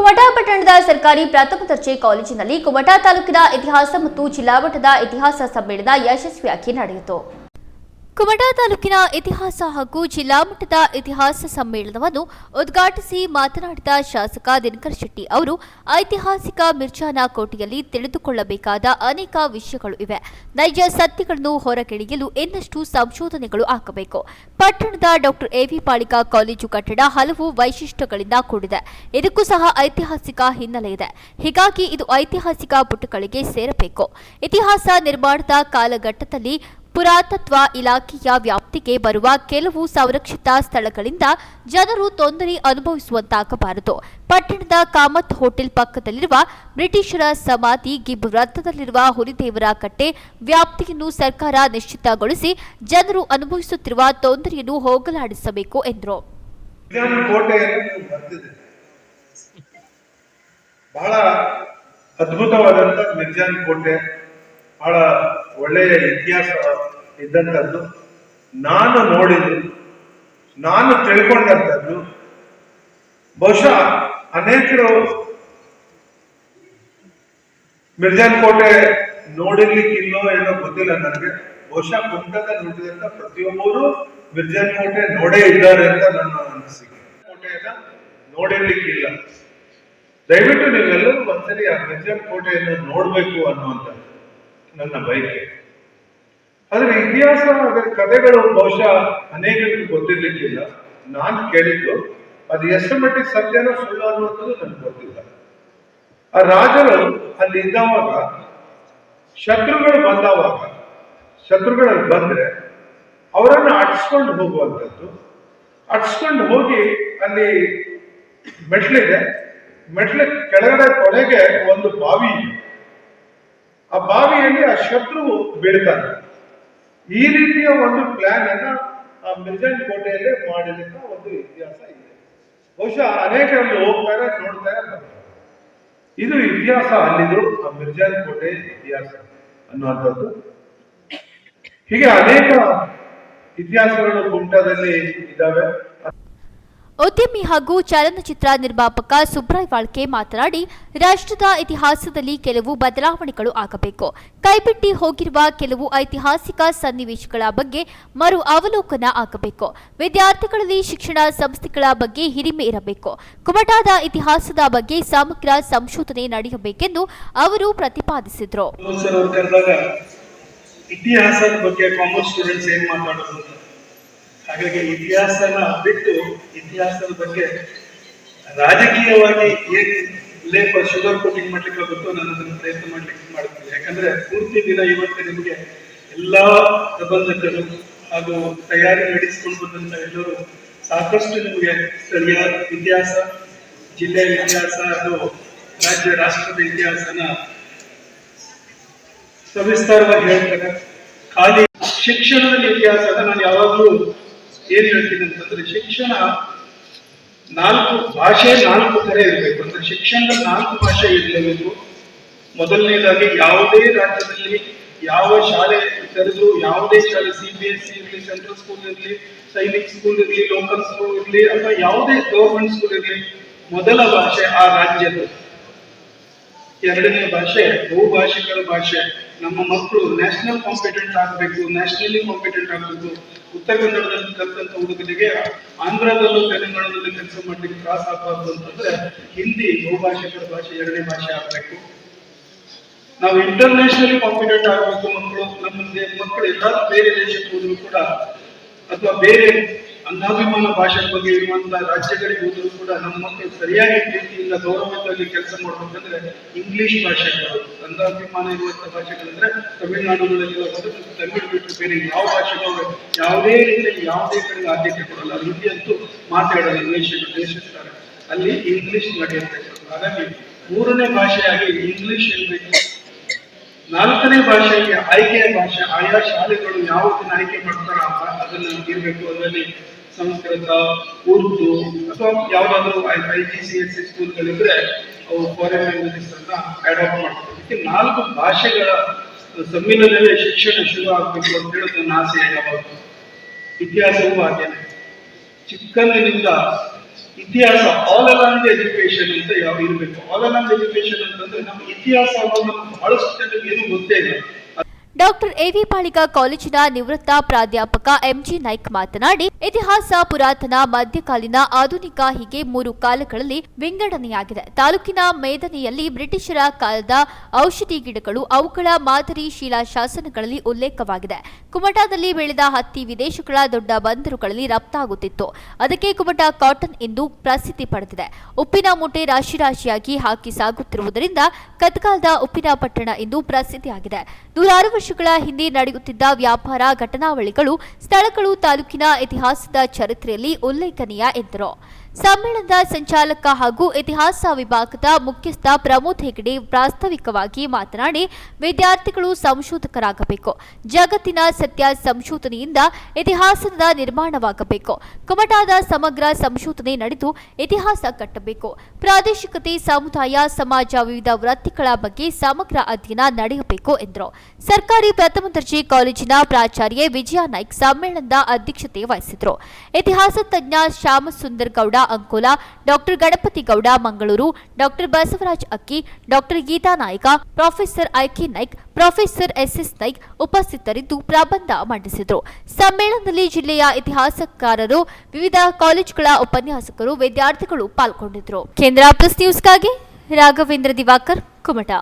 ಕುಮಟಾ ಪಟ್ಟಣದ ಸರ್ಕಾರಿ ಪ್ರಾಥಮಿಕ ದರ್ಜೆ ಕಾಲೇಜಿನಲ್ಲಿ ಕುಮಟಾ ತಾಲೂಕಿನ ಇತಿಹಾಸ ಮತ್ತು ಜಿಲ್ಲಾ ಮಟ್ಟದ ಇತಿಹಾಸ ಸಮ್ಮೇಳನ ಯಶಸ್ವಿಯಾಗಿ ನಡೆಯಿತು. ಕುಮಟಾ ತಾಲೂಕಿನ ಇತಿಹಾಸ ಹಾಗೂ ಜಿಲ್ಲಾ ಮಟ್ಟದ ಇತಿಹಾಸ ಸಮ್ಮೇಳನವನ್ನು ಉದ್ಘಾಟಿಸಿ ಮಾತನಾಡಿದ ಶಾಸಕ ದಿನಕರ್ ಶೆಟ್ಟಿ ಅವರು, ಐತಿಹಾಸಿಕ ಮಿರ್ಜಾನ ಕೋಟೆಯಲ್ಲಿ ತಿಳಿದುಕೊಳ್ಳಬೇಕಾದ ಅನೇಕ ವಿಷಯಗಳು ಇವೆ. ನೈಜ ಸತ್ಯಗಳನ್ನು ಹೊರಗೆಳೆಯಲು ಇನ್ನಷ್ಟು ಸಂಶೋಧನೆಗಳು ಆಗಬೇಕು. ಪಟ್ಟಣದ ಡಾಕ್ಟರ್ ಎವಿ ಪಾಳಿಕಾ ಕಾಲೇಜು ಕಟ್ಟಡ ಹಲವು ವೈಶಿಷ್ಟ್ಯಗಳಿಂದ ಕೂಡಿದೆ. ಇದಕ್ಕೂ ಸಹ ಐತಿಹಾಸಿಕ ಹಿನ್ನೆಲೆ ಇದೆ. ಹೀಗಾಗಿ ಇದು ಐತಿಹಾಸಿಕ ಪುಟಗಳಿಗೆ ಸೇರಬೇಕು. ಇತಿಹಾಸ ನಿರ್ಮಾಣದ ಕಾಲಘಟ್ಟದಲ್ಲಿ ಪುರಾತತ್ವ ಇಲಾಖೆಯ ವ್ಯಾಪ್ತಿಗೆ ಬರುವ ಕೆಲವು ಸಂರಕ್ಷಿತ ಸ್ಥಳಗಳಿಂದ ಜನರು ತೊಂದರೆ ಅನುಭವಿಸುವಂತಾಗಬಾರದು. ಪಟ್ಟಣದ ಕಾಮತ್ ಹೋಟೆಲ್ ಪಕ್ಕದಲ್ಲಿರುವ ಬ್ರಿಟಿಷರ ಸಮಾಧಿ ಗಿಬ್ ವೃತ್ತದಲ್ಲಿರುವ ಹುಲಿದೇವರ ಕಟ್ಟೆ ವ್ಯಾಪ್ತಿಯನ್ನು ಸರ್ಕಾರ ನಿಶ್ಚಿತಗೊಳಿಸಿ ಜನರು ಅನುಭವಿಸುತ್ತಿರುವ ತೊಂದರೆಯನ್ನು ಹೋಗಲಾಡಿಸಬೇಕು ಎಂದರು. ಬಹಳ ಅದ್ಭುತವಾದಂತ ಮಿರ್ಜಾನ್ ಕೋಟೆ. ಬಹಳ ಒಳ್ಳೆಯ ಇತಿಹಾಸ ಇದ್ದಂಥದ್ದು, ನಾನು ನೋಡಿದ್ದು, ನಾನು ತಿಳ್ಕೊಂಡಂಥದ್ದು, ಬಹುಶಃ ಅನೇಕರು ಮಿರ್ಜಾನ್ ಕೋಟೆ ನೋಡಿರ್ಲಿಕ್ಕಿಲ್ಲೋ ಏನೋ ಗೊತ್ತಿಲ್ಲ ನನಗೆ. ಬಹುಶಃ ಕುಂಟದ ನೋಡಿದಂತ ಪ್ರತಿಯೊಬ್ಬರು ಮಿರ್ಜಾನ್ ಕೋಟೆ ನೋಡೇ ಇದ್ದಾರೆ ಅಂತ ನನ್ನ ಅನಿಸಿಕೆ. ಕೋಟೆಯನ್ನ ನೋಡಿರ್ಲಿಕ್ಕಿಲ್ಲ. ದಯವಿಟ್ಟು ನೀವೆಲ್ಲರೂ ಒಂದ್ಸರಿ ಆ ಮಿರ್ಜಾನ್ ಕೋಟೆಯನ್ನು ನೋಡ್ಬೇಕು ಅನ್ನುವಂಥದ್ದು ನನ್ನ ಬಯಕೆ. ಆದ್ರೆ ಇತಿಹಾಸ ಅದರ ಕಥೆಗಳು ಬಹುಶಃ ಅನೇಕರಿಗೆ ಗೊತ್ತಿರ್ಲಿಕ್ಕಿಲ್ಲ. ನಾನು ಕೇಳಿದ್ದು ಅದು ಎಷ್ಟು ಮಟ್ಟಿಗೆ ಸತ್ಯನೋ ಸುಳ್ಳು ಅನ್ನುವಂಥದ್ದು ನನಗೆ ಗೊತ್ತಿಲ್ಲ. ಆ ರಾಜರು ಅಲ್ಲಿ ಇದ್ದವಾಗ, ಶತ್ರುಗಳು ಬಂದವಾಗ, ಶತ್ರುಗಳಲ್ಲಿ ಬಂದ್ರೆ ಅವರನ್ನು ಅಟ್ಸ್ಕೊಂಡು ಹೋಗುವಂಥದ್ದು. ಅಟ್ಸ್ಕೊಂಡು ಹೋಗಿ ಅಲ್ಲಿ ಮೆಟ್ಲಿದೆ. ಮೆಟ್ಲ ಕೆಳಗಡೆ ಕೊನೆಗೆ ಒಂದು ಬಾವಿ. ಆ ಬಾವಿಯಲ್ಲಿ ಆ ಶತ್ರು ಬೀಳ್ತಾನೆ. ಈ ರೀತಿಯ ಒಂದು ಪ್ಲಾನ್ ಅನ್ನ ಆ ಮಿರ್ಜಾನ್ ಕೋಟೆಯಲ್ಲೇ ಮಾಡಿದಂತ ಒಂದು ಇತಿಹಾಸ ಇದೆ. ಬಹುಶಃ ಅನೇಕರಲ್ಲಿ ಹೋಗ್ತಾರೆ, ನೋಡ್ತಾರೆ ಇದು ಇತಿಹಾಸ ಅಲ್ಲಿದ್ರು ಆ ಮಿರ್ಜಾನ್ ಕೋಟೆ ಇತಿಹಾಸ ಅನ್ನುವಂಥದ್ದು. ಹೀಗೆ ಅನೇಕ ಇತಿಹಾಸಗಳು ಕುಂಟದಲ್ಲಿ ಇದ್ದಾವೆ. ಉದ್ಯಮಿ ಹಾಗೂ ಚಲನಚಿತ್ರ ನಿರ್ಮಾಪಕ ಸುಬ್ರಾಯ್ ವಾಳ್ಕೆ ಮಾತನಾಡಿ, ರಾಷ್ಟ್ರದ ಇತಿಹಾಸದಲ್ಲಿ ಕೆಲವು ಬದಲಾವಣೆಗಳು ಆಗಬೇಕು. ಕೈಬಿಟ್ಟಿ ಹೋಗಿರುವ ಕೆಲವು ಐತಿಹಾಸಿಕ ಸನ್ನಿವೇಶಗಳ ಬಗ್ಗೆ ಮರು ಅವಲೋಕನ ಆಗಬೇಕು. ವಿದ್ಯಾರ್ಥಿಗಳಲ್ಲಿ ಶಿಕ್ಷಣ ಸಂಸ್ಥೆಗಳ ಬಗ್ಗೆ ಹಿರಿಮೆ ಇರಬೇಕು. ಕುಮಟಾದ ಇತಿಹಾಸದ ಬಗ್ಗೆ ಸಮಗ್ರ ಸಂಶೋಧನೆ ನಡೆಯಬೇಕೆಂದು ಅವರು ಪ್ರತಿಪಾದಿಸಿದರು. ಇತಿಹಾಸದ ಬಗ್ಗೆ ಕಾಮರ್ಸ್ ಸ್ಟೂಡೆಂಟ್ಸ್ ಏನ್ ಮಾತಾಡೋದು ಹಾಗಾಗಿ ಇತಿಹಾಸನ ಬಿಟ್ಟು ಇತಿಹಾಸದ ಬಗ್ಗೆ ರಾಜಕೀಯವಾಗಿ ಏನ್ ಲೇಪ ಶುಗರ್ ಕೋಟಿಂಗ್ ಮಾಡ್ಲಿಕ್ಕೆ ಆಗುತ್ತೋ ನಾನು ಅದನ್ನು ಪ್ರಯತ್ನ ಮಾಡ್ಲಿಕ್ಕೆ ಮಾಡ್ತೀನಿ ಯಾಕಂದ್ರೆ ಪೂರ್ತಿ ದಿನ ಇವತ್ತು ನಿಮಗೆ ಎಲ್ಲಾ ಪ್ರಬಂಧಕರು ಹಾಗೂ ತಯಾರಿ ನಡೆಸಿಕೊಂಡು ಬಂದಂತ ಎಲ್ಲರೂ ಸಾಕಷ್ಟು ನಿಮಗೆ ಸ್ಥಳೀಯ ಇತಿಹಾಸ ಜಿಲ್ಲೆಯ ಇತಿಹಾಸ ಹಾಗೂ ರಾಜ್ಯ, ರಾಷ್ಟ್ರದ ಇತಿಹಾಸನ ಸವಿಸ್ತಾರವಾಗಿ ಹೇಳ್ತಾರೆ. ಖಾಲಿ ಶಿಕ್ಷಣದಲ್ಲಿ ಇತಿಹಾಸ ನಾನು ಯಾವಾಗಲೂ ಏನ್ ಹೇಳ್ತೀನಿ ಅಂತಂದ್ರೆ ಶಿಕ್ಷಣ ನಾಲ್ಕು ಭಾಷೆ ನಾಲ್ಕು ಕಡೆ ಇರಬೇಕು. ಅಂದ್ರೆ ಶಿಕ್ಷಣದ ನಾಲ್ಕು ಭಾಷೆ ಇರಲೇಬೇಕು. ಮೊದಲನೇದಾಗಿ ಯಾವುದೇ ರಾಜ್ಯದಲ್ಲಿ ಯಾವ ಶಾಲೆ ತೆರೆದು ಯಾವುದೇ ಶಾಲೆ ಸಿ ಬಿ ಎಸ್ ಸಿ ಇರಲಿ ಸೆಂಟ್ರಲ್ ಸ್ಕೂಲ್ ಇರಲಿ ಸೈನಿಕ್ ಸ್ಕೂಲ್ ಇರಲಿ ಲೋಕಲ್ ಸ್ಕೂಲ್ ಇರಲಿ, ಅಥವಾ ಯಾವುದೇ ಗೌರ್ಮೆಂಟ್ ಸ್ಕೂಲ್ ಇರಲಿ, ಮೊದಲ ಭಾಷೆ ಆ ರಾಜ್ಯದ ಎರಡನೇ ಭಾಷೆ ಬಹುಭಾಷಿಕರ ಭಾಷೆ. ನಮ್ಮ ಮಕ್ಕಳು ನ್ಯಾಷನಲ್ ಕಾಂಪಿಟೆಂಟ್ ಆಗಬೇಕು ನ್ಯಾಷನಲಿ ಕಾಂಪಿಟೆಂಟ್ ಆಗಬೇಕು. ಉತ್ತರ ಕನ್ನಡದಲ್ಲಿ ಹುಡುಗರಿಗೆ ಆಂಧ್ರದಲ್ಲೂ ತೆಲಂಗಾಣದಲ್ಲಿ ಕೆಲಸ ಮಾಡ್ಲಿಕ್ಕೆ ತ್ರಾಸ ಆಗಬಾರ್ದು ಅಂತಂದ್ರೆ ಹಿಂದಿ ಬಹುಭಾಷಿಕರ ಭಾಷೆ ಎರಡನೇ ಭಾಷೆ ಆಗಬೇಕು. ನಾವು ಇಂಟರ್ನ್ಯಾಷನಲಿ ಕಾಂಪಿಟೆಂಟ್ ಆಗಬೇಕು ಮಕ್ಕಳು ನಮ್ಮ ಮಕ್ಕಳು ಎಲ್ಲಾದ್ರೂ ಬೇರೆ ದೇಶಕ್ಕೆ ಹೋದ್ರು ಕೂಡ ಅಥವಾ ಬೇರೆ ಅಂಧಾಭಿಮಾನ ಭಾಷೆ ಬಗ್ಗೆ ಇರುವಂತಹ ರಾಜ್ಯಗಳಿಗೆ ಹೋದರೂ ಕೂಡ ನಮ್ಮ ಮಕ್ಕಳು ಸರಿಯಾಗಿ ಪ್ರೀತಿಯಿಂದ ಗೌರವದಲ್ಲಿ ಕೆಲಸ ಮಾಡ್ಬೇಕಂದ್ರೆ ಇಂಗ್ಲಿಷ್ ಭಾಷೆ ಬರೋದು ಅಂಧಾಭಿಮಾನ ಇರುವಂತಹ ಭಾಷೆಗಳಂದ್ರೆ ತಮಿಳುನಾಡುಗಳಲ್ಲಿ ತಮಿಳು ಬಿಟ್ಟು ಬೇರೆ ಯಾವ ಭಾಷೆಗಳು ಯಾವುದೇ ರೀತಿಯಲ್ಲಿ ಯಾವುದೇ ಕಡೆ ಆದ್ಯತೆ ಕೊಡಲ್ಲ. ಹಿಂದಿ ಅಂತೂ ಮಾತಾಡಲ್ಲ ದೇಶಗಳು ದೇಶಿಸ್ತಾರೆ ಅಲ್ಲಿ ಇಂಗ್ಲಿಷ್ ನಡೆಯುತ್ತೆ ಹಾಗಾಗಿ ಮೂರನೇ ಭಾಷೆಯಾಗಿ ಇಂಗ್ಲಿಷ್ ಇರಬೇಕು ನಾಲ್ಕನೇ ಭಾಷೆಗೆ ಆಯ್ಕೆಯ ಭಾಷೆ, ಆಯಾ ಶಾಲೆಗಳು ಯಾವತ್ತಿನ ಆಯ್ಕೆ ಮಾಡ್ತಾರ ಅದನ್ನ ಇರಬೇಕು. ಅದರಲ್ಲಿ ಸಂಸ್ಕೃತ ಉರ್ದು ಅಥವಾ ಯಾವ್ದಾದ್ರು I G C S C ಸ್ಕೂಲ್ಗಳಿದ್ರೆ ಅವು ಫಾರಿನ್ ಲ್ಯಾಂಗ್ವೇಜಸ್ ಅನ್ನ ಅಡಾಪ್ಟ್ ಮಾಡ್ತಾರೆ. ಇದಕ್ಕೆ ನಾಲ್ಕು ಭಾಷೆಗಳ ಸಮ್ಮಿಲನವೇ ಶಿಕ್ಷಣ ಶುರು ಆಗಬೇಕು ಅಂತ ಹೇಳಿ ನನ್ನ ಆಸೆ ಯಾವಾಗ ಇತಿಹಾಸವೂ ಹಾಗೇನೆ. ಚಿಕ್ಕಂದಿನಿಂದ ಇತಿಹಾಸ ಆಲ್ ಅಲಾಂಗ್ ಎಜುಕೇಶನ್ ಅಂತ ಯಾವ ಇರಬೇಕು. ಆಲ್ ಅಲಾಂಗ್ ಎಜುಕೇಶನ್ ಅಂತಂದ್ರೆ ನಮ್ಮ ಇತಿಹಾಸ ಅನ್ನೋದು ನಮ್ಗೆ ಬಹಳಷ್ಟು ಜನರಿಗೆ ಏನು ಗೊತ್ತೇ ಇಲ್ಲ. ಡಾಕ್ಟರ್ ಎವಿ ಕಾಲೇಜಿನ ನಿವೃತ್ತ ಪ್ರಾಧ್ಯಾಪಕ ಎಂಜಿ ನಾಯ್ಕ್ ಮಾತನಾಡಿ, ಇತಿಹಾಸ ಪುರಾತನ ಮಧ್ಯಕಾಲೀನ ಆಧುನಿಕ ಹೀಗೆ ಮೂರು ಕಾಲಗಳಲ್ಲಿ ವಿಂಗಡಣೆಯಾಗಿದೆ ತಾಲೂಕಿನ ಮೇದನೆಯಲ್ಲಿ ಬ್ರಿಟಿಷರ ಕಾಲದ ಔಷಧಿ ಗಿಡಗಳು, ಅವುಗಳ ಮಾದರಿ ಶಿಲಾಶಾಸನಗಳಲ್ಲಿ ಉಲ್ಲೇಖವಾಗಿದೆ. ಕುಮಟಾದಲ್ಲಿ ಬೆಳೆದ ಹತ್ತಿ ವಿದೇಶಗಳ ದೊಡ್ಡ ಬಂದರುಗಳಲ್ಲಿ ರಫ್ತಾಗುತ್ತಿತ್ತು. ಅದಕ್ಕೆ ಕುಮಟಾ ಕಾಟನ್ ಎಂದು ಪ್ರಸಿದ್ಧಿ ಪಡೆದಿದೆ. ಉಪ್ಪಿನ ಮೂಟೆ ರಾಶಿ ರಾಶಿಯಾಗಿ ಹಾಕಿ ಸಾಗುತ್ತಿರುವುದರಿಂದ ಕತ್ಕಾಲದ ಉಪ್ಪಿನ ಪಟ್ಟಣ ಎಂದು ಪ್ರಸಿದ್ಧಿಯಾಗಿದೆ. ನೂರಾರು ವರ್ಷಗಳ ಹಿಂದೆ ನಡೆಯುತ್ತಿದ್ದ ವ್ಯಾಪಾರ ಘಟನಾವಳಿಗಳು ಸ್ಥಳಗಳು ತಾಲೂಕಿನ ಇತಿಹಾಸದ ಚರಿತ್ರೆಯಲ್ಲಿ ಉಲ್ಲೇಖನೀಯ ಎಂದರು. ಸಮ್ಮೇಳನದ ಸಂಚಾಲಕ ಹಾಗೂ ಇತಿಹಾಸ ವಿಭಾಗದ ಮುಖ್ಯಸ್ಥ ಪ್ರಮೋದ್ ಹೆಗಡೆ ಪ್ರಾಸ್ತಾವಿಕವಾಗಿ ಮಾತನಾಡಿ, ವಿದ್ಯಾರ್ಥಿಗಳು ಸಂಶೋಧಕರಾಗಬೇಕು. ಜಗತ್ತಿನ ಸತ್ಯ ಸಂಶೋಧನೆಯಿಂದ ಇತಿಹಾಸದ ನಿರ್ಮಾಣವಾಗಬೇಕು. ಕುಮಟಾದ ಸಮಗ್ರ ಸಂಶೋಧನೆ ನಡೆದು ಇತಿಹಾಸ ಕಟ್ಟಬೇಕು. ಪ್ರಾದೇಶಿಕತೆ, ಸಮುದಾಯ, ಸಮಾಜ ವಿವಿಧ ವೃತ್ತಿಗಳ ಬಗ್ಗೆ ಸಮಗ್ರ ಅಧ್ಯಯನ ನಡೆಯಬೇಕು ಎಂದರು. ಸರ್ಕಾರಿ ಪ್ರಥಮ ದರ್ಜೆ ಕಾಲೇಜಿನ ಪ್ರಾಚಾರ್ಯ ವಿಜಯ ನಾಯ್ಕ್ ಸಮ್ಮೇಳನದ ಅಧ್ಯಕ್ಷತೆ ವಹಿಸಿದರು ಇತಿಹಾಸ ತಜ್ಞ Shyamsundar Gowda Ankola doctor Ganapati Gowda, Mangaluru doctor Basavaraj Akki, doctor Geetha Naik, professor I K Naik, professor S S Naik ಉಪಸ್ಥಿತರಿದ್ದು ಪ್ರಬಂಧ ಮಂಡಿಸಿದರು. ಸಮ್ಮೇಳನದಲ್ಲಿ ಜಿಲ್ಲೆಯ ಇತಿಹಾಸಕಾರರು, ವಿವಿಧ ಕಾಲೇಜುಗಳ ಉಪನ್ಯಾಸಕರು, ವಿದ್ಯಾರ್ಥಿಗಳು ಪಾಲ್ಗೊಂಡಿದ್ದರು. ಕೇಂದ್ರ ಪ್ಲಸ್ ನ್ಯೂಸ್ಗಾಗಿ ರಾಘವೇಂದ್ರ ದಿವಾಕರ್, ಕುಮಟಾ.